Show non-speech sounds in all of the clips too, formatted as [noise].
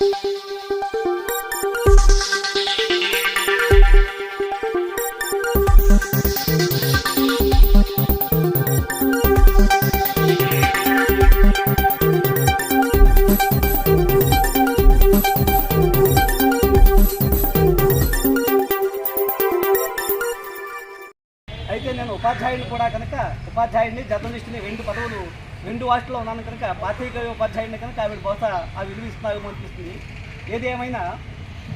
అయితే నేను ఉపాధ్యాయుని కూడా కనుక ఉపాధ్యాయుడిని జర్నలిస్ట్ని రెండు పదవులు రెండు వాటిలో ఉన్నాను కనుక పాత్రిక ఉపాధ్యాయుడిని కనుక ఆవిడ బహుశా ఆ విలువ ఇస్తున్నారేమో అనిపిస్తుంది. ఏది ఏమైనా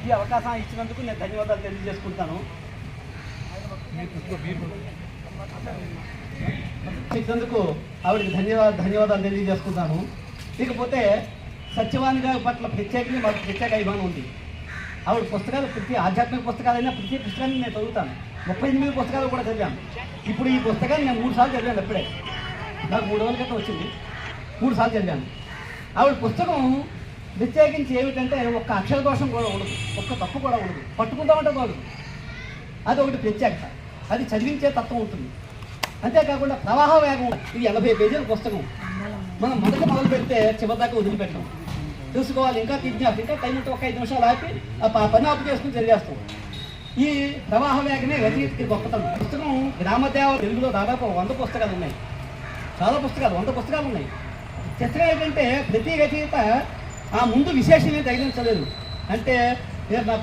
ఈ అవకాశం ఇచ్చినందుకు నేను ధన్యవాదాలు తెలియజేసుకుంటాను. ఇచ్చినందుకు ఆవిడకి ధన్యవాదాలు ధన్యవాదాలు తెలియజేసుకుంటాను. ఇకపోతే సత్యవాణి గారి పట్ల ప్రత్యేకంగా మాకు ప్రత్యేక అభిమానం ఉంది. ఆవిడ పుస్తకాలు ప్రతి ఆధ్యాత్మిక పుస్తకాలైనా ప్రతి పుస్తకాన్ని నేను చదువుతాను. ముప్పై ఎనిమిది పుస్తకాలు కూడా చదివాను. ఇప్పుడు ఈ పుస్తకాన్ని నేను మూడు సార్లు చదివాను ఎప్పుడే నాకు మూడు రోజుల క్రితం వచ్చింది. మూడు సార్లు చదివాను. ఆవిడ పుస్తకం ప్రత్యేకించి ఏమిటంటే ఒక్క అక్షర దోషం కూడా ఉండదు. ఒక్క తప్పు కూడా ఉండదు. పట్టుకుందామంటే కాదు అది ఒకటి ప్రత్యేకత. అది చదివించే తత్వం ఉంటుంది. అంతేకాకుండా ప్రవాహ వేగం. ఇది ఎనభై పేజీల పుస్తకం. మనం మొదట మొదలు పెడితే చివరి దాకా వదిలిపెట్టాం. చూసుకోవాలి. ఇంకా జిజ్ఞాస ఇంకా టైం ఒక ఐదు నిమిషాలు ఆపి ఆ పని ఆపు చేసుకుని చదివేస్తాం. ఈ ప్రవాహ వేగమే రచయితకి గొప్పతనం. పుస్తకం గ్రామదేవ తెలుగులో దాదాపు వంద పుస్తకాలు ఉన్నాయి. చాలా పుస్తకాలు వంద పుస్తకాలు ఉన్నాయి. చర్చ ఏంటంటే ప్రతి రచయిత ఆ ముందు విశేషమే తగిలించలేదు. అంటే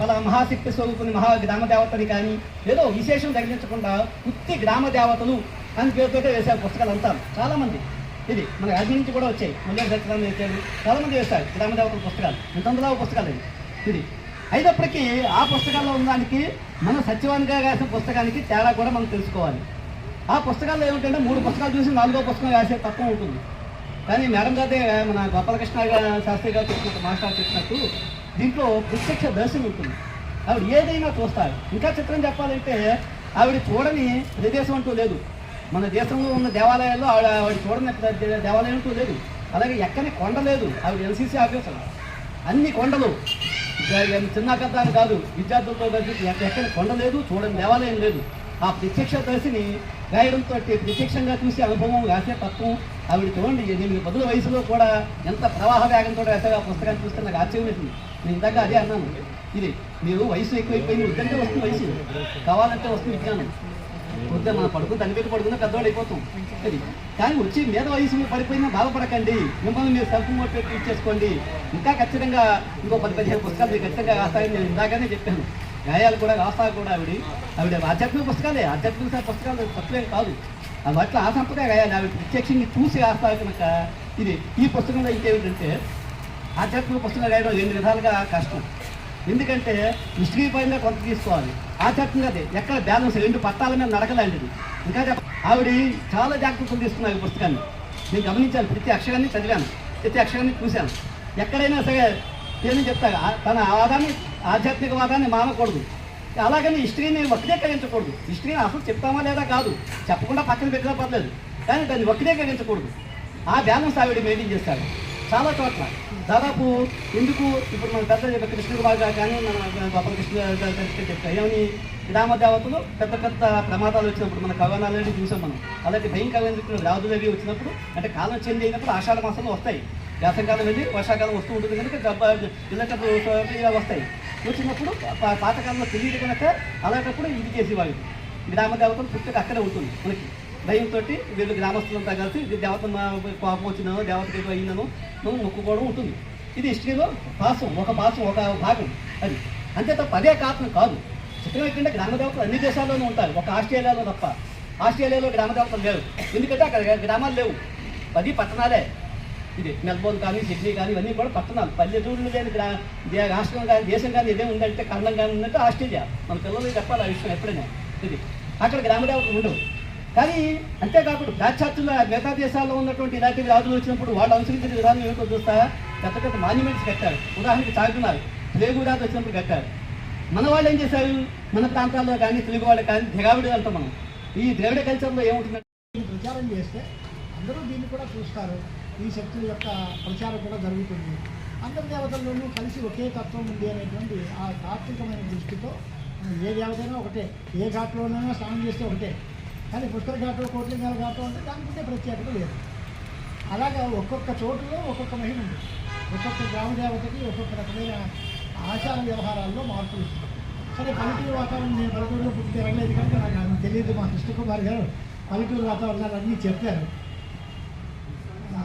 పలా మహాశక్తి స్వరూపుని మహా గ్రామ దేవతని కానీ ఏదో విశేషం తగిలించకుండా ఉత్తి గ్రామ దేవతలు అని పేరుతోటే వేశారు పుస్తకాలు అంతా చాలామంది. ఇది మన రాజు నుంచి కూడా వచ్చాయి. మళ్ళీ సత్యనారాయణ వేశాడు చాలామంది వేశారు గ్రామ దేవతల పుస్తకాలు ఇంతందులో పుస్తకాలు ఇవి ఇది. అయినప్పటికీ ఆ పుస్తకాల్లో ఉన్న దానికి మన సత్యవానిగా రాసిన పుస్తకానికి తేడా కూడా మనం తెలుసుకోవాలి. ఆ పుస్తకాల్లో ఏమిటంటే మూడు పుస్తకాలు చూసి నాలుగో పుస్తకం రాసే తత్వం ఉంటుంది. కానీ మేడం గారే మన గోపాలకృష్ణ గారు శాస్త్రి గారు చెప్పినట్టు మాస్టర్ చెప్పినట్టు దీంట్లో ప్రత్యక్ష దర్శనం ఉంటుంది. ఆవిడ ఏదైనా చూస్తారు. ఇంకా చిత్రం చెప్పాలంటే ఆవిడ చూడని ప్రదేశం అంటూ లేదు. మన దేశంలో ఉన్న దేవాలయాల్లో ఆవిడ ఆవిడ చూడని దేవాలయం అంటూ లేదు. అలాగే ఎక్కని కొండ లేదు. ఆవిడ ఎల్సీసీ ఆఫీసర్. అన్ని కొండలు. చిన్న పెద్ద అని కాదు. విద్యార్థులతో కలిసి ఎక్కని కొండ లేదు చూడని దేవాలయం లేదు. ఆ ప్రత్యక్ష దర్శిని రాయడంతో ప్రత్యక్షంగా చూసే అనుభవం రాసే తత్వం ఆవిడ చూడండి ఎనిమిది పదుల వయసులో కూడా ఎంత ప్రవాహ వేగంతో రాశారు ఆ పుస్తకాన్ని చూస్తే నాకు ఆశ్చర్యం వేసింది. నేను ఇందాక అదే అన్నాను. ఇది మీరు వయసు ఎక్కువైపోయింది వద్దంటే వస్తుంది వయసు. కావాలంటే వస్తుంది విజ్ఞానం. వద్దే మనం పడుకుని దాని మీద పడుకున్న పెద్దవాడు అయిపోతాం. అది. కానీ వచ్చి మీద వయసు పడిపోయినా బాధపడకండి. మిమ్మల్ని మీరు సెల్ఫ్ మోటివేట్ ఇచ్చేసుకోండి ఇంకా ఖచ్చితంగా ఇంకో పది పదిహేను పుస్తకాలు మీరు ఖచ్చితంగా రాస్తాయని నేను ఇందాకనే చెప్పాను. గాయాలు కూడా రాస్తా కూడా ఆవిడ. ఆవిడ ఆధ్యాత్మిక పుస్తకాలే. ఆధ్యాత్మిక పుస్తకాలు తప్పులేం కాదు. అవి అట్లా ఆసంతగా గాయాలి ఆవిడ ప్రత్యక్షంగా చూసి రాస్తా కనుక ఇది ఈ పుస్తకంలో ఇంకేమిటంటే ఆధ్యాత్మిక పుస్తకం రాయడం రెండు విధాలుగా కష్టం. ఎందుకంటే హిస్టరీ పైన కొంత తీసుకోవాలి. ఆధ్యాత్మిక అదే. ఎక్కడ బ్యాలెన్స్? రెండు పట్టాల మీద నడకలాంటిది. ఇంకా చెప్ప ఆవిడ చాలా జాగ్రత్తలు తీసుకున్నారు ఈ పుస్తకాన్ని. నేను గమనించాను. ప్రతి అక్షరాన్ని చదివాను. ప్రతి అక్షరాన్ని చూశాను. ఎక్కడైనా సరే నేను చెప్తాను తన వాదాన్ని ఆధ్యాత్మిక వాదాన్ని మానకూడదు. అలాగని హిస్టరీని వక్రీకరించకూడదు హిస్టరీని అసలు చెప్తామా లేదా కాదు. చెప్పకుండా పక్కన పెట్టినా పర్లేదు. కానీ దాన్ని వక్రీకరించకూడదు ఆ బ్యాలెన్స్ ఆవిడ మెయింటైన్ చేస్తారు చాలా చోట్ల. దాదాపు ఎందుకు ఇప్పుడు మన పెద్ద కృష్ణ బాగా కానీ మన గోపాలకృష్ణ కృష్ణ చెప్తారు ఏమని గ్రామ దేవతలు పెద్ద పెద్ద ప్రమాదాలు వచ్చినప్పుడు మన కవనాలని చూసాం మనం. అలాంటి భయంకరమైన రాజులు అవి వచ్చినప్పుడు అంటే కాలం చేంజ్ అయినప్పుడు ఆషాఢ మాసంలో వస్తాయి. వేసవకాలం వెళ్ళి వర్షాకాలం వస్తూ ఉంటుంది కనుక గబ్బ ఇలా వస్తాయి. వచ్చినప్పుడు పాతకాలంలో తెలియదు కనుక అలాంటప్పుడు ఇది చేసేవాళ్ళు. గ్రామ దేవతలు పుట్టుక అక్కడే ఉంటుంది మనకి. భయంతో వీళ్ళు గ్రామస్తులంతా కలిసి ఇది దేవత మా కోపం వచ్చిందనో దేవతకి ఏదో అయిందనో నువ్వు మొక్కుకోవడం ఉంటుంది. ఇది హిస్టరీలో పాసం ఒక పాసం ఒక భాగం అది. అంతే తప్ప అదే కారణం కాదు. చిత్రం ఏంటంటే గ్రామ దేవతలు అన్ని దేశాల్లోనూ ఉంటారు. ఒక ఆస్ట్రేలియాలో తప్ప. ఆస్ట్రేలియాలో గ్రామ దేవతలు లేవు ఎందుకంటే అక్కడ గ్రామాలు లేవు. పది పట్టణాలే. ఇది మెల్బోర్న్ కానీ సిడ్నీ కానీ ఇవన్నీ కూడా పట్టణాలు. పల్లెటూళ్ళు లేని రాష్ట్రం కానీ దేశం కానీ ఇదే ఉందంటే కన్నం కానీ ఉందంటే ఆస్ట్రేలియా. మన పిల్లలు చెప్పాలి ఆ విషయం ఎప్పుడైనా. ఇది అక్కడ గ్రామదేవతలు ఉండవు. కానీ అంతేకాకుండా పాశ్చాత్యుల మిగతా దేశాల్లో ఉన్నటువంటి ఇలాంటి రాజులు వచ్చినప్పుడు వాళ్ళు అనుసరించిన విధానం ఏమిటో చూస్తా? పెద్ద పెద్ద మాన్యుమెంట్స్ కట్టారు. ఉదాహరణకి చాగుతున్నారు తెలుగు రాజు వచ్చినప్పుడు కట్టారు. మన వాళ్ళు ఏం చేశారు? మన ప్రాంతాల్లో కానీ తెలుగు వాళ్ళు కానీ దిగావిడి అంటాం మనం. ఈ ద్రవిడ కల్చర్లో ఏముంటుందంటే ప్రచారం చేస్తే అందరూ దీన్ని కూడా చూస్తారు. ఈ శక్తుల యొక్క ప్రచారం కూడా జరుగుతుంది. అందరి దేవతల్లోనూ కలిసి ఒకే తత్వం ఉంది అనేటువంటి ఆ తాత్వికమైన దృష్టితో ఏ దేవతైనా ఒకటే ఏ ఘాట్లోనైనా స్నానం చేస్తే ఒకటే. కానీ పుష్కర ఘాట్లో కోట్లింగాల ఘాట్లో అంటే దానికంటే ప్రత్యేకత లేదు. అలాగా ఒక్కొక్క చోటులో ఒక్కొక్క మహిమ ఉంది. ఒక్కొక్క గ్రామ దేవతకి ఒక్కొక్క రకమైన ఆచార వ్యవహారాల్లో మార్పులు వస్తున్నాయి. సరే పల్లెటూరు వాతావరణం నేను పల్లెటూరులో పుట్టి తిరగలేదు కనుక నాకు తెలియదు మా కృష్ణకుమార్ గారు. పల్లెటూరు వాతావరణాలు అన్నీ చెప్పారు ఆ,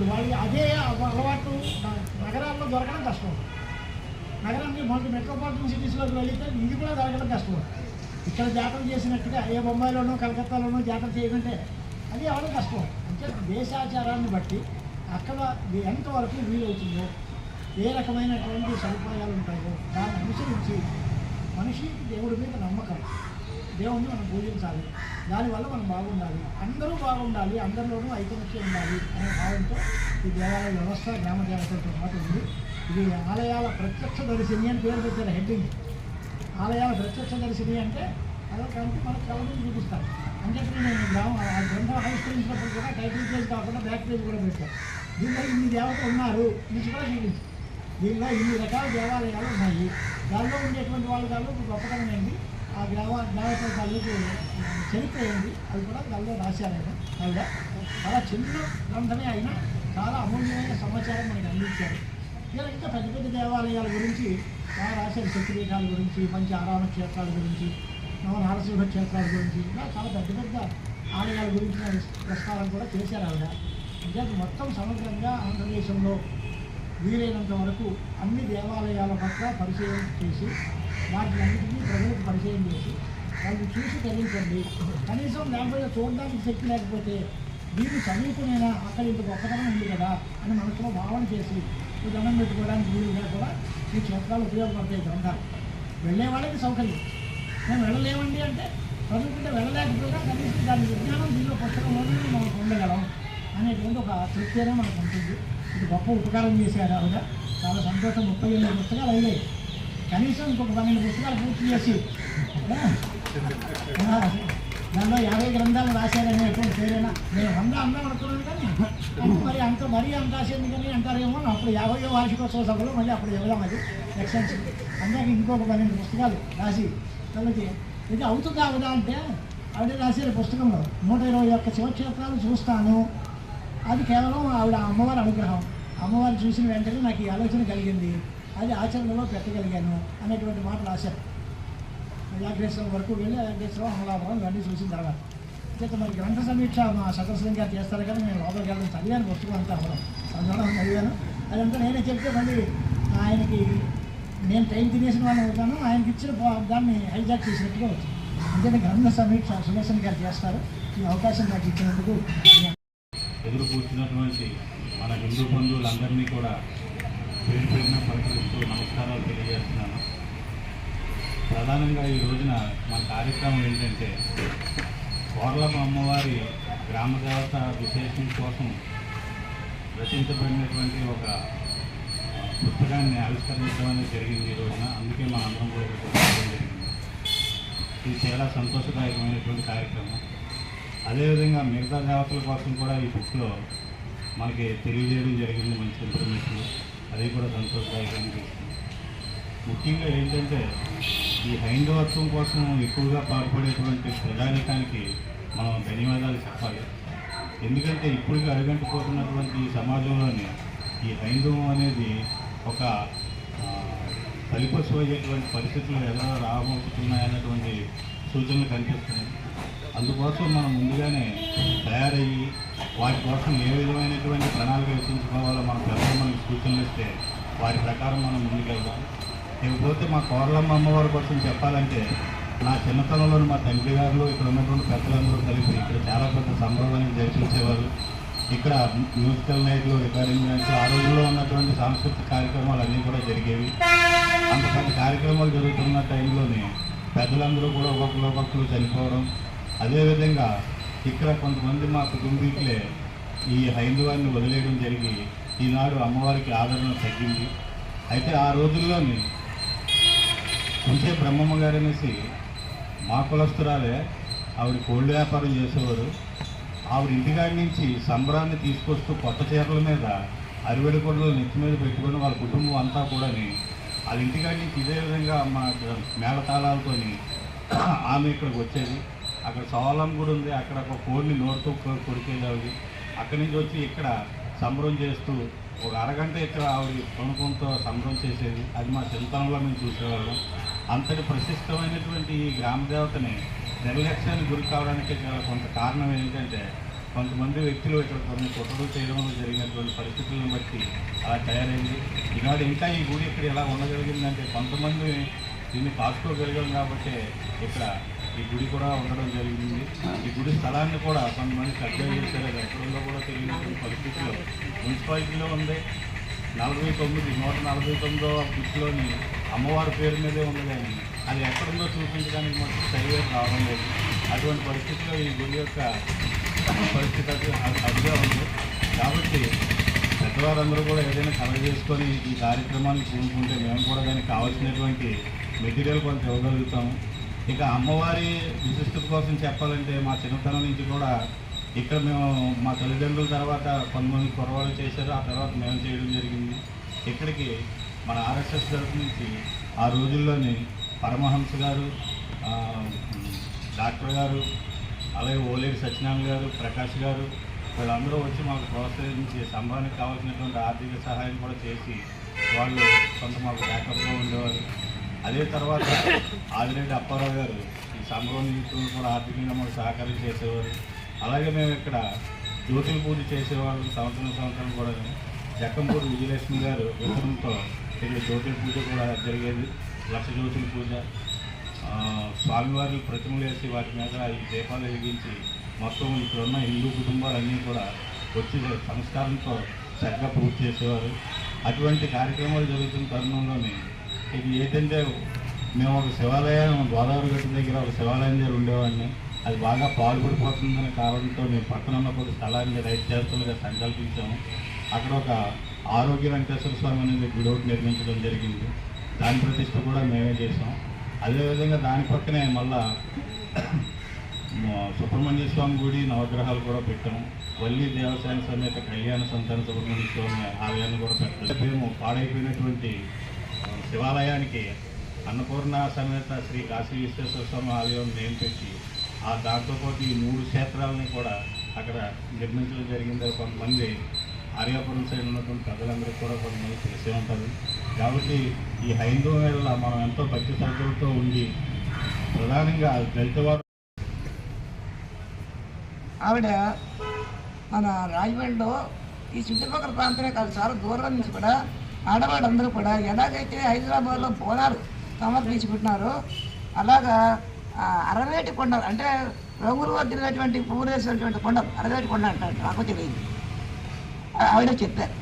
ఇప్పుడు వాళ్ళకి అదే అలవాటు న- నగరాల్లో దొరకడం కష్టం. నగరానికి మనకి మెట్రోపాలిటన్ సిటీస్లోకి వెళితే ఇది కూడా దొరకడం కష్టం. ఇక్కడ జాతర చేసినట్టుగా ఏ బొంబాయిలోనో కలకత్తాలోనో జాతర చేయకుంటే అది అవడం కష్టం. అంటే దేశాచారాన్ని బట్టి అక్కడ ఎంతవరకు వీలవుతుందో ఏ రకమైనటువంటి సదుపాయాలు ఉంటాయో దాన్ని అనుసరించి మనిషికి దేవుడి మీద నమ్మకం. దేవుణ్ణి మనం పూజించాలి. దానివల్ల మనం బాగుండాలి. అందరూ బాగుండాలి. అందరిలోనూ ఐకమత్యం ఉండాలి అనే భావంతో ఈ దేవాలయ వ్యవస్థ గ్రామ దేవతలతో పాటు ఉంది. ఇది ఆలయాల ప్రత్యక్ష దర్శిని అని పేరు పెట్టారు హెడ్డింగ్. ఆలయాల ప్రత్యక్ష దర్శిని అంటే అదొక అంటే మనకు కళ్ళని చూపిస్తారు. అంటే నేను గ్రామ ఆ గ్రంథం ఆవిష్కరించినప్పుడు కూడా టైటిల్ పేజ్ కాకుండా బ్యాక్ పేజ్ కూడా పెట్టారు. దీనిలో ఇన్ని దేవతలు ఉన్నారు. ఇది కూడా చూపించి దీనిలో ఇన్ని రకాల దేవాలయాలు ఉన్నాయి. దానిలో ఉండేటువంటి వాళ్ళు కాదు గొప్పతనమైంది ఆ గ్రామ దేవతల తాలూకు చరిత్ర అది కూడా దానిలో రాశారు. ఆయన ఆవిడ చాలా చిన్న గ్రంథమే అయినా చాలా అమూల్యమైన సమాచారం మనకు అందించారు. ఇలా ఇంకా పెద్ద పెద్ద దేవాలయాల గురించి బాగా రాశారు. శక్తిపీఠాల గురించి మంచి ఆరామ క్షేత్రాల గురించి నవ నారసింహ క్షేత్రాల గురించి. ఇలా చాలా పెద్ద పెద్ద ఆలయాల గురించి ప్రస్తావన కూడా చేశారు ఆవిడ. నిజానికి మొత్తం సమగ్రంగా ఆంధ్రదేశంలో వీలైనంత వరకు అన్ని దేవాలయాల పట్ల పరిచయం చేసి వాటిని అన్నింటినీ ప్రజలకు పరిచయం చేసి వాళ్ళు చూసి తెలియచండి కనీసం లేకపోతే చూడడానికి శక్తి లేకపోతే వీళ్ళు చదువుకునేనా? అక్కడ ఇంత గొప్పతనం ఉంది కదా అని మనసులో భావన చేసి దండం పెట్టుకోవడానికి వీలుగా కూడా ఈ క్షేత్రాలు ఉపయోగపడతాయి గ్రంథాలు. వెళ్ళే వాళ్ళకి సౌకర్యం. మేము వెళ్ళలేమండి అంటే చదువుకుంటే వెళ్ళలేకపోయినా కనీసం దాని విజ్ఞానం దీనిలో పుస్తకంలోనే మనం పొందగలం అనేటువంటి ఒక తృప్తి మనకు ఉంటుంది. ఇది గొప్ప ఉపకారం చేశారు ఆవిడ. చాలా సంతోషం. ముప్పై ఎనిమిది పుస్తకాలు అయ్యాయి కనీసం ఇంకొక పన్నెండు పుస్తకాలు పూర్తి చేసి. దానిలో యాభై గ్రంథాలు రాశారనేటువంటి పేరైనా? నేను వంద అందం అనుకున్నాను కానీ మరి అంత మరీ అంత రాసేది కానీ అంటారేమో అప్పుడు యాభై వార్షికోత్సవ సభలో మళ్ళీ అప్పుడు చెబుదాం అది. ఎక్స్టెన్షన్. అందాక ఇంకొక పన్నెండు పుస్తకాలు రాసి వాళ్ళకి ఇది అవుతుంది అవుదా అంటే ఆవిడ రాసే పుస్తకంలో నూట ఇరవై ఒక్క శివక్షేత్రాలు చూస్తాను. అది కేవలం ఆవిడ అమ్మవారి అనుగ్రహం. అమ్మవారు చూసిన వెంటనే నాకు ఈ ఆలోచన కలిగింది. అది ఆచరణలో పెట్టగలిగాను అనేటువంటి మాట రాశారు. యాగ్రేశ్వరం వరకు వెళ్ళి యాగ్రేశ్వరం అమలాపురం ఇవన్నీ చూసిన తర్వాత. చేత మరి గ్రంథ సమీక్ష మా సదస్సులు గారు చేస్తారు కదా నేను లోపలికి వెళ్ళడం చదివాను పుస్తకం అంతా అవ్వడం చదవడం చదివాను. అదంతా నేనే చెప్తే మళ్ళీ ఆయనకి నేను టైం తినేసిన వాళ్ళని అవుతాను ఆయనకి ఇచ్చిన దాన్ని హైజాక్ చేసినట్టుగా వచ్చింది. అంతే గ్రంథ సమీక్ష సుదర్శన్ గారు చేస్తారు. ఈ అవకాశం నాకు ఇచ్చినందుకు ఎదురు కూర్చున్నటువంటి మన హిందూ బంధువులందరినీ కూడా పేరు పేరున పలకరిస్తూ నమస్కారాలు తెలియజేస్తున్నాను. ప్రధానంగా ఈ రోజున మన కార్యక్రమం ఏంటంటే కోర్లమ్మ అమ్మవారి గ్రామ దేవత విశేషం కోసం రచించబడినటువంటి ఒక పుస్తకాన్ని ఆవిష్కరించడం అనేది జరిగింది ఈ రోజున. అందుకే మన అందరం కూడా జరిగింది. ఇది చాలా సంతోషదాయకమైనటువంటి కార్యక్రమం. అదేవిధంగా మిగతా దేవతల కోసం కూడా ఈ బుక్లో మనకి తెలియజేయడం జరిగింది మంచి ఇన్ఫర్మేషన్ అది కూడా సంతోషదాయకంగా చేస్తుంది ముఖ్యంగా ఏంటంటే ఈ హైందవత్వం కోసం ఎక్కువగా పాల్పడేటువంటి ప్రజానికానికి మనం ధన్యవాదాలు చెప్పాలి. ఎందుకంటే ఇప్పుడు అరగంటిపోతున్నటువంటి ఈ సమాజంలోని ఈ హైందవం అనేది ఒక ఆ, అయ్యేటువంటి పరిస్థితులు ఎలా రాబోతున్నాయన్నటువంటి సూచనలు కనిపిస్తున్నాయి. అందుకోసం మనం ముందుగానే తయారయ్యి వాటి కోసం ఏ విధమైనటువంటి ప్రణాళిక రచించుకోవాలో మన పెద్దలు మనకి సూచనలు ఇస్తే వారి ప్రకారం మనం ముందుకెళ్దాం. ఇకపోతే మా కోరలమ్మ అమ్మవారి కోసం చెప్పాలంటే నా చిన్నతనంలో మా తండ్రి గారు ఇక్కడ ఉన్నటువంటి పెద్దలందరూ కలిపి ఇక్కడ చాలా పెద్ద సంబరాలను జరిపించేవారు. ఇక్కడ మ్యూజికల్ నైట్లు రికార్డింగ్ నైట్లు ఆ రోజుల్లో ఉన్నటువంటి సాంస్కృతిక కార్యక్రమాలు అన్నీ కూడా జరిగేవి. అంత పెద్ద కార్యక్రమాలు జరుగుతున్న టైంలోనే పెద్దలందరూ కూడా ఒక్కొక్కరు ఒక్కొక్కరు చనిపోవడం. అదేవిధంగా ఇక్కడ కొంతమంది మా కుటుంబీకులే ఈ హైందవాన్ని వదిలేయడం జరిగి ఈనాడు అమ్మవారికి ఆదరణ తగ్గింది. అయితే ఆ రోజుల్లోని ఉంచే బ్రహ్మమ్మ గారు అనేసి మా కులస్తురాలే ఆవిడ కోళ్ళ వ్యాపారం చేసేవారు. ఆవిడ ఇంటికాడి నుంచి సంబరాన్ని తీసుకొస్తూ కొత్త చీరల మీద అరివెడి కొడలు నెత్తి మీద పెట్టుకొని వాళ్ళ కుటుంబం అంతా కూడాని వాళ్ళ ఇంటికాడి నుంచి ఇదే విధంగా మా మేళతాళాలతోని ఆమె ఇక్కడికి వచ్చేది. అక్కడ సవాలం కూడా ఉంది. అక్కడ ఒక కోడిని నోరుతో కొ- కొరికేది అక్కడి నుంచి వచ్చి ఇక్కడ సంబరం చేస్తూ ఒక అరగంట ఇక్కడ ఆవిడ కొనుక్కుంటూ సంబరం చేసేది. అది మా చిన్నతనంలో మేము చూసేవాళ్ళం. అంతటి ప్రశస్తమైనటువంటి ఈ గ్రామ దేవతని నిర్లక్ష్యానికి గురి కావడానికి కొంత కారణం ఏంటంటే కొంతమంది వ్యక్తులు ఇక్కడ కొన్ని కుట్రలు చేయడంలో జరిగినటువంటి పరిస్థితులను బట్టి అలా తయారైంది. ఈనాడు ఇంకా ఈ గుడి ఇక్కడ ఎలా ఉండగలిగిందంటే కొంతమంది దీన్ని కాసుకోగలిగాం కాబట్టి ఇక్కడ ఈ గుడి కూడా ఉండడం జరిగింది. ఈ గుడి స్థలాన్ని కూడా కొంతమంది కబ్జా చేశారు. అది ఎక్కడుందో కూడా తెలియనటువంటి పరిస్థితిలో మున్సిపాలిటీలో ఉంది. నలభై తొమ్మిది నూట నలభై తొమ్మిదో బుక్లోని అమ్మవారి పేరు మీదే ఉంది కానీ అది ఎక్కడుందో చూపించడానికి మాకు సర్వే రావడం లేదు. అటువంటి పరిస్థితిలో ఈ గుడి యొక్క పరిస్థితి అదిగా ఉంది. కాబట్టి పెద్దవారందరూ కూడా ఏదైనా కలెక్ట్ చేసుకొని ఈ కార్యక్రమాన్ని పూనుకుంటే మేము కూడా దానికి కావాల్సినటువంటి మెటీరియల్ కొంత ఇవ్వగలుగుతాము. ఇక అమ్మవారి విశిష్టత కోసం చెప్పాలంటే మా చిన్నతనం నుంచి కూడా ఇక్కడ మేము మా తల్లిదండ్రుల తర్వాత కొంతమంది కురవాళ్ళు చేశారు. ఆ తర్వాత మేము చేయడం జరిగింది. ఇక్కడికి మన ఆర్ఎస్ఎస్ తరఫు నుంచి ఆ రోజుల్లోని పరమహంస గారు డాక్టర్ గారు అలాగే ఓలేరు సత్యనారాయణ గారు ప్రకాష్ గారు వీళ్ళందరూ వచ్చి మాకు ప్రోత్సహించి సంభానికి కావాల్సినటువంటి ఆర్థిక సహాయం కూడా చేసి వాళ్ళు కొంత మాకు బ్యాకప్గా ఉండేవారు. అదే తర్వాత ఆదిరెడ్డి అప్పారావు గారు ఈ సంబరం నిమిత్తం కూడా ఆర్థికంగా మాకు సహకారం చేసేవారు. అలాగే మేము ఇక్కడ జ్యోతి పూజ చేసేవాళ్ళు. సంవత్సరం సంవత్సరం కూడా జక్కంపూడి విజయలక్ష్మి గారు విగ్రహంతో ఇక్కడ జ్యోతుల పూజ కూడా జరిగేది. లక్ష జ్యోతుల పూజ. స్వామివారి ప్రతిమలు వేసి వాటి మీద ఈ దీపాలు వెలిగించి మొత్తం ఇక్కడ ఉన్న హిందూ కుటుంబాలన్నీ కూడా వచ్చి సంస్కారంతో చక్కగా పూజ చేసేవారు. అటువంటి కార్యక్రమాలు జరుగుతున్న తరుణంలోనే ఇది ఏంటంటే మేము ఒక శివాలయం గోదావరి గట్టు దగ్గర ఒక శివాలయం దగ్గర ఉండేవాడిని. అది బాగా పాల్పడిపోతుందనే కారణంతో మేము పక్కన ఉన్న కొద్ది స్థలాన్ని రైతు చేస్తులుగా సంకల్పించాము. అక్కడ ఒక ఆరోగ్య వెంకటేశ్వర స్వామి అనేది గుడి ఒకటి నిర్మించడం జరిగింది. దాని ప్రతిష్ట కూడా మేమే చేసాం అదేవిధంగా దాని పక్కనే మళ్ళా [clears throat] సుబ్రహ్మణ్య స్వామి గుడి నవగ్రహాలు కూడా పెట్టాము వల్లి దేవసేన సమేత కళ్యాణ సంతాన సుబ్రహ్మణ్య స్వామి ఆలయాన్ని కూడా పెట్టాము మేము పాడైపోయినటువంటి శివాలయానికి అన్నపూర్ణ సమేత శ్రీ కాశీ విశ్వేశ్వర స్వామి ఆలయం నేమ్ పెట్టి ఆ దాంతోపాటు ఈ మూడు క్షేత్రాలని కూడా అక్కడ నిర్మించడం జరిగింది. కొంతమంది ఆర్యాపురం సైడ్ ఉన్నటువంటి ప్రజలందరికీ కూడా కొంతమంది తెలిసే ఉంటుంది. కాబట్టి ఈ హైందవ మనం ఎంతో భక్తి శ్రద్ధలతో ఉండి ప్రధానంగా దళిత వారు ఆవిడ మన రాజమండ్రిలో ఈ చుట్టుపక్కల ప్రాంతమే కాదు చాలా దూరం నుంచి కూడా ఆడవాళ్ళందరూ కూడా ఎలాగైతే హైదరాబాద్లో బోనాలు సమర్పించుకుంటున్నారో అలాగా అరవేటి కొండ అంటే రంగులు వద్దినటువంటి పూరేసినటువంటి వేసినటువంటి కొండ అరవేటి కొండ అంటారు నాకు తెలియదు. ఆవిడ చెప్పారు.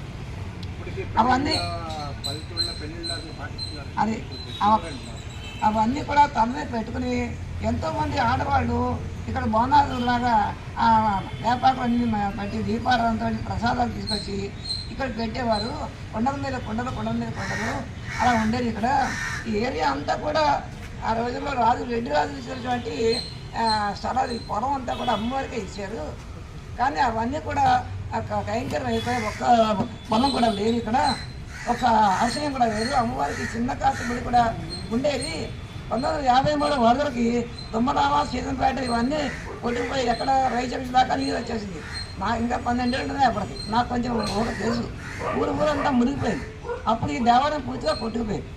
అవన్నీ అది అవన్నీ కూడా తనమే పెట్టుకుని ఎంతోమంది ఆడవాళ్ళు ఇక్కడ బోనాలు లాగా ఆ వేపాకులన్నీ మ- పెట్టి ప్రసాదాలు తీసుకొచ్చి ఇక్కడ పెట్టేవారు. కొండల మీద కొండలు కొండల మీద కొండలు. అలా ఉండేది ఇక్కడ. ఈ ఏరియా అంతా కూడా ఆ రోజుల్లో రాజు రెడ్డి రాజు ఇచ్చినటువంటి స్థలాలు పొలం అంతా కూడా అమ్మవారికే ఇచ్చారు. కానీ అవన్నీ కూడా అక్క- కైంకర్యం అయిపోయి ఒక్క పొలం కూడా లేదు ఇక్కడ. ఒక ఆశయం కూడా లేదు. అమ్మవారికి చిన్న కాస్త గుడి కూడా ఉండేది. పంతొమ్మిది వందల యాభై మూడు వరదలకి తుమ్మరామ సీతంపేట ఇవన్నీ కొట్టుకుపోయి ఎక్కడ రైస్ దాకా నీరు వచ్చేసింది. నా ఇంకా పన్నెండేళ్ళు ఉన్నాయి అప్పటికి. నాకు కొంచెం ఒక తెలుసు. ఊరు ఊరంతా మునిగిపోయింది. అప్పుడు ఈ దేవాలయం పూర్తిగా కొట్టుకుపోయింది.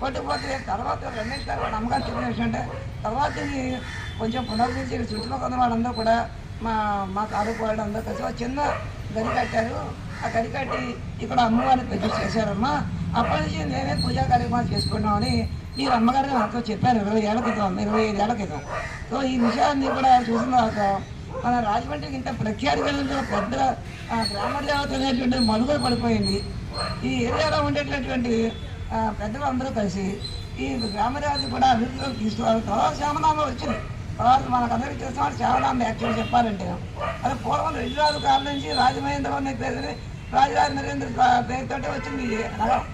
కొట్టుకుపోతే తర్వాత రమేష్ తర్వాత అమ్మగారు చెప్పిన విషయం అంటే తర్వాత ఇది కొంచెం పునరుద్ధరించి చుట్టుపక్కల ఉన్న వాళ్ళందరూ కూడా మా మా కారు వాళ్ళు అందరూ కలిసి ఒక చిన్న గది కట్టారు. ఆ గది కట్టి ఇక్కడ అమ్మవారిని పెద్ద చేశారమ్మా. అప్పటి నుంచి నేనే పూజా కార్యక్రమాలు చేసుకున్నామని మీరు అమ్మగారు నాతో చెప్పారు. ఇరవై ఏళ్ళ క్రితం ఇరవై ఐదు ఏళ్ళ క్రితం. సో ఈ విషయాన్ని కూడా చూసిన తర్వాత మన రాజమండ్రికి ఇంత ప్రఖ్యాతి కలిగిన పెద్ద ఆ, గ్రామ దేవత అనేటువంటి మనుగడ పడిపోయింది. ఈ ఏరియాలో ఉండేటటువంటి పెద్దలు అందరూ కలిసి ఈ గ్రామరాజు కూడా అభివృద్ధిలోకి తీసుకురావాలి తర్వాత శ్యామనామ వచ్చింది. తర్వాత మనకు అందరికీ తెలిసిన శామనామ యాక్చువల్గా యాక్చువల్ చెప్పాలంటే. అది పూర్వం రెడ్డిరాజు కాలం నుంచి రాజమహేంద్రం అనే పేరు రాజరాజ నరేంద్ర పేరుతోటే వచ్చింది నగరం.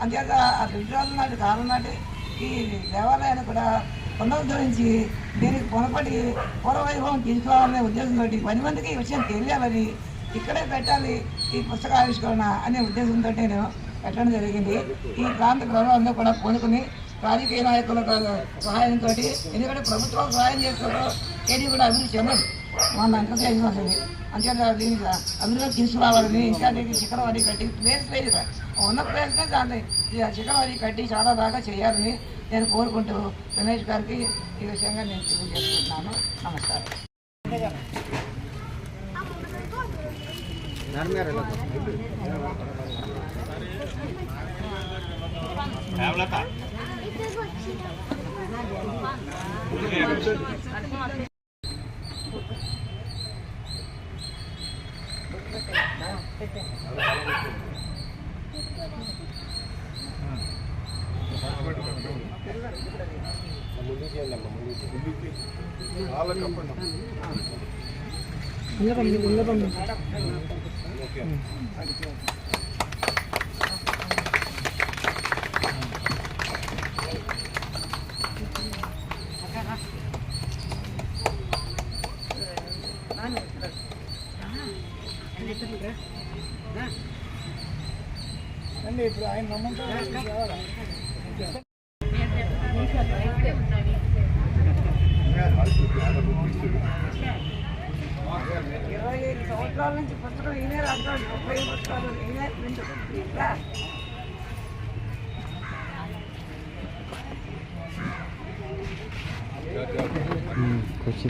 అంతేత ఆ రెడ్డిరాజు నాటి కాలం నాటి ఈ దేవాలయాన్ని కూడా పునరుద్ధరించి దీనికి పొనపడి పూర్వవైభవం తీసుకురావాలనే ఉద్దేశంతో పది మందికి ఈ విషయం తెలియాలని ఇక్కడే పెట్టాలి ఈ పుస్తక ఆవిష్కరణ అనే ఉద్దేశంతో నేను పెట్టడం జరిగింది. ఈ ప్రాంత ప్రజలందరూ కూడా కొనుక్కుని రాజకీయ నాయకుల సహాయంతో ఎందుకంటే ప్రభుత్వం సహాయం చేస్తున్నారు ఏది కూడా అభివృద్ధి చెందదు. మన అంకలు అయింది అంతేకాదు దీనికి అందులో తీసుకురావాలని ఇంకా దీనికి శిఖరం అది కట్టి ప్లేస్ లేదు ఉన్న ప్లేస్నే దాన్ని ఈ శిఖరం అది కట్టి చాలా బాగా చేయాలని నేను కోరుకుంటూ రమేష్ గారికి ఈ విషయంగా నేను తెలియజేసుకుంటున్నాను నమస్కారం. అండి ఇప్పుడు ఆయన నమ్మంటారు ఇరవై ఐదు సంవత్సరాల నుంచి పుస్తకం ఈయనే రాస్తాడు ముప్పై పుస్తకాలు ఈయనే ప్రింట్ ఇంకా కూర్చో